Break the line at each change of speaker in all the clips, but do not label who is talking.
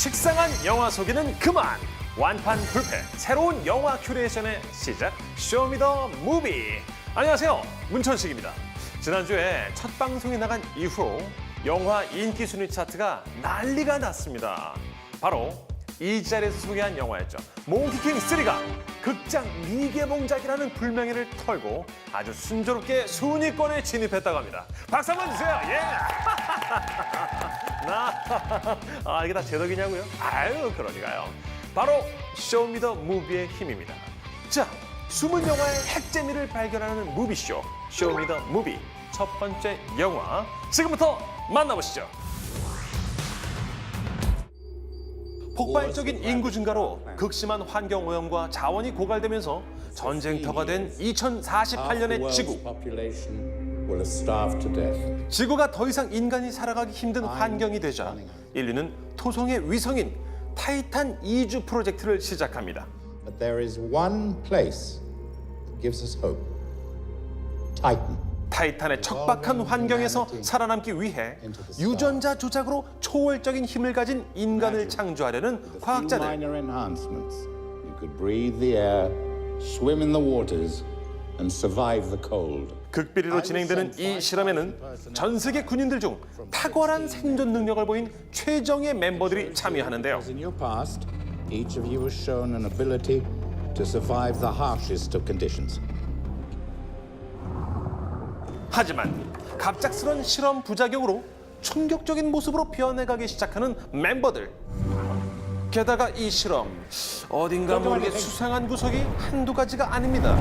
식상한 영화 소개는 그만. 완판 불패 새로운 영화 큐레이션의 시작. 쇼미더 무비 안녕하세요. 문천식입니다. 지난주에 첫 방송이 나간 이후로 영화 인기 순위 차트가 난리가 났습니다. 바로 이 자리에서 소개한 영화였죠. 몽키킹 3가 극장 미개봉작이라는 불명예를 털고 아주 순조롭게 순위권에 진입했다고 합니다. 박수 한번 주세요. 예. 나, 아, 이게 다 제 덕이냐고요? 아유, 그러니까요. 바로 쇼미더 무비의 힘입니다. 자, 숨은 영화의 핵재미를 발견하는 무비쇼, 쇼미더 무비. 첫 번째 영화, 지금부터 만나보시죠. 폭발적인 인구 증가로 극심한 환경 오염과 자원이 고갈되면서 전쟁터가 된 2048년의 지구.
Will have starved to death.
지구가 더 이상 인간이 살아가기 힘든 환경이 되자 인류는 토성의 위성인 타이탄 이주 프로젝트를 시작합니다.
But there is one place that gives us hope. Titan.
타이탄의 척박한 환경에서 살아남기 위해 유전자 조작으로 초월적인 힘을 가진 인간을 창조하려는 과학자들.
minor enhancements, you could breathe the air, swim in the waters, and survive the cold.
극비리로 진행되는 이 실험에는 전 세계 군인들 중 탁월한 생존 능력을 보인 최정예 멤버들이 참여하는데요.
As in your past, each of you has shown an ability to survive the harshest of conditions.
하지만 갑작스런 실험 부작용으로 충격적인 모습으로 변해가기 시작하는 멤버들. 게다가 이 실험 어딘가 모르게 수상한 구석이 한두 가지가 아닙니다.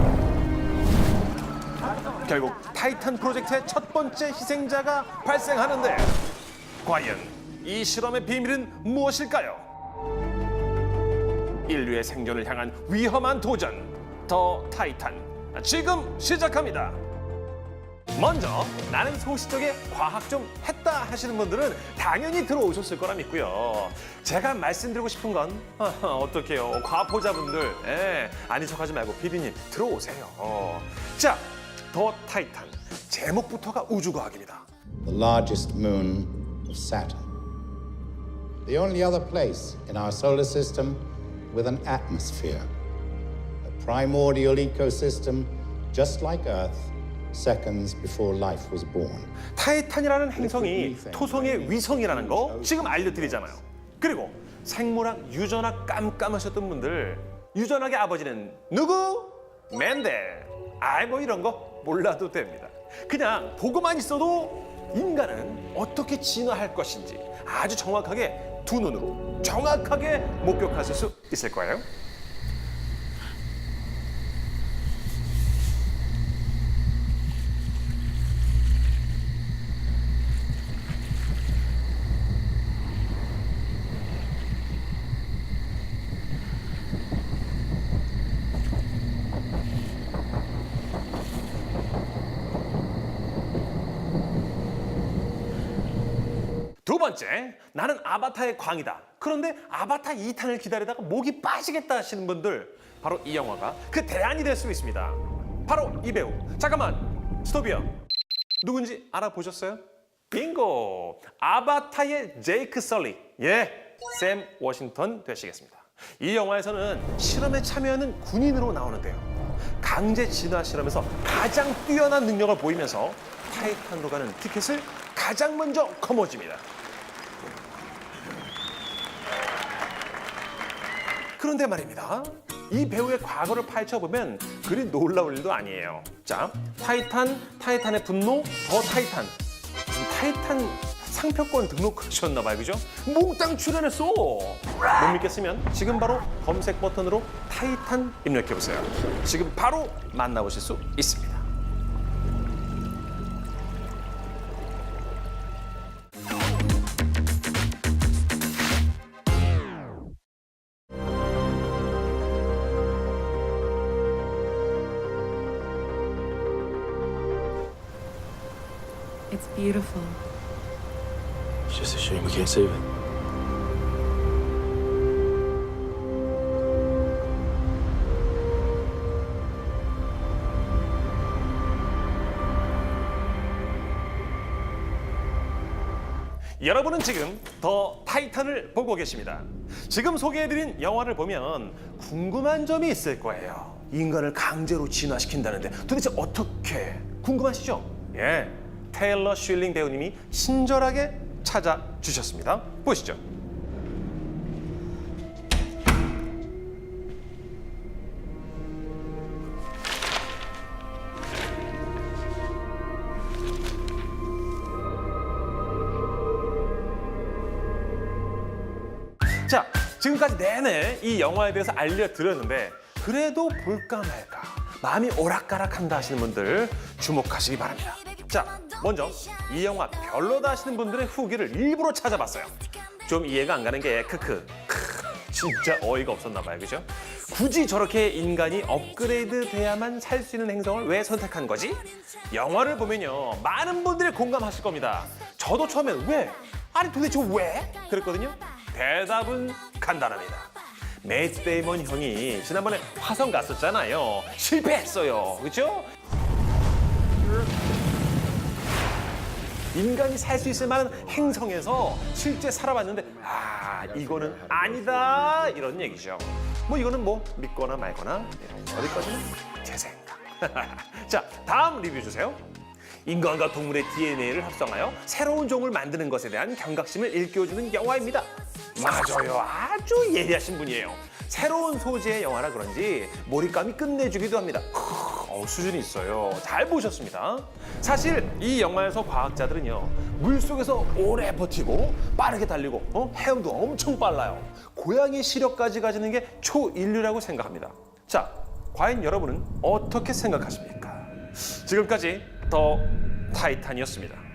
결국 타이탄 프로젝트의 첫 번째 희생자가 발생하는데 과연 이 실험의 비밀은 무엇일까요? 인류의 생존을 향한 위험한 도전 더 타이탄 지금 시작합니다. 먼저 나는 소시적에 과학 좀 했다 하시는 분들은 당연히 들어오셨을 거라 믿고요. 제가 말씀드리고 싶은 건 어떡해요. 과포자분들 예, 아닌 척하지 말고 피디님 들어오세요. 자, 더 타이탄 제목부터가 우주과학입니다.
The largest moon of Saturn. The only other place in our solar system with an atmosphere. A primordial ecosystem just like Earth seconds before life was born.
타이탄이라는 행성이 토성의 위성이라는 거 지금 알려드리잖아요. 그리고 생물학, 유전학 깜깜하셨던 분들 유전학의 아버지는 누구? 맨델. 아이 뭐 이런 거 몰라도 됩니다. 그냥 보고만 있어도 인간은 어떻게 진화할 것인지 아주 정확하게 두 눈으로 정확하게 목격하실 수 있을 거예요. 번째, 나는 아바타의 광이다. 그런데 아바타 2탄을 기다리다가 목이 빠지겠다 하시는 분들, 바로 이 영화가 그 대안이 될 수 있습니다. 바로 이 배우. 잠깐만, 스톱이요. 누군지 알아보셨어요? 빙고! 아바타의 제이크 설리. 예, 샘 워싱턴 되시겠습니다. 이 영화에서는 실험에 참여하는 군인으로 나오는데요. 강제 진화 실험에서 가장 뛰어난 능력을 보이면서 타이탄으로 가는 티켓을 가장 먼저 거머쥡니다. 그런데 말입니다. 이 배우의 과거를 파헤쳐보면 그리 놀라울 일도 아니에요. 자, 타이탄, 타이탄의 분노, 더 타이탄. 무슨 타이탄 상표권 등록하셨나봐요, 그죠? 몽땅 출연했어! 못 믿겠으면 지금 바로 검색 버튼으로 타이탄 입력해보세요. 지금 바로 만나보실 수 있습니다.
It's beautiful.
It's just a shame we can't save it.
여러분은 지금 더 타이탄을 보고 계십니다. 지금 소개해드린 영화를 보면 궁금한 점이 있을 거예요. 인간을 강제로 진화시킨다는데 도대체 어떻게 궁금하시죠? 예, 테일러 슐링 배우님이 친절하게 찾아주셨습니다. 보시죠. 자, 지금까지 내내 이 영화에 대해서 알려드렸는데 그래도 볼까 말까 마음이 오락가락한다 하시는 분들 주목하시기 바랍니다. 자, 먼저 이 영화 별로다 하시는 분들의 후기를 일부러 찾아봤어요. 좀 이해가 안 가는 게 크크. 크, 진짜 어이가 없었나 봐요. 그죠? 굳이 저렇게 인간이 업그레이드 돼야만 살 수 있는 행성을 왜 선택한 거지? 영화를 보면요. 많은 분들이 공감하실 겁니다. 저도 처음엔 왜? 아니 도대체 왜? 그랬거든요. 대답은 간단합니다. 매트 데이먼 형이 지난번에 화성 갔었잖아요. 실패했어요. 그렇죠? 인간이 살 수 있을 만한 행성에서 실제 살아봤는데 아 이거는 아니다 이런 얘기죠. 뭐 이거는 뭐 믿거나 말거나 네, 어디까지는 제 생각. 자 다음 리뷰 주세요. 인간과 동물의 DNA를 합성하여 새로운 종을 만드는 것에 대한 경각심을 일깨워주는 영화입니다. 맞아요. 아주 예리하신 분이에요. 새로운 소재의 영화라 그런지 몰입감이 끝내주기도 합니다. 크, 어, 수준이 있어요. 잘 보셨습니다. 사실 이 영화에서 과학자들은요 물 속에서 오래 버티고 빠르게 달리고 어? 헤엄도 엄청 빨라요. 고양이 시력까지 가지는 게 초인류라고 생각합니다. 자, 과연 여러분은 어떻게 생각하십니까? 지금까지 더 타이탄이었습니다.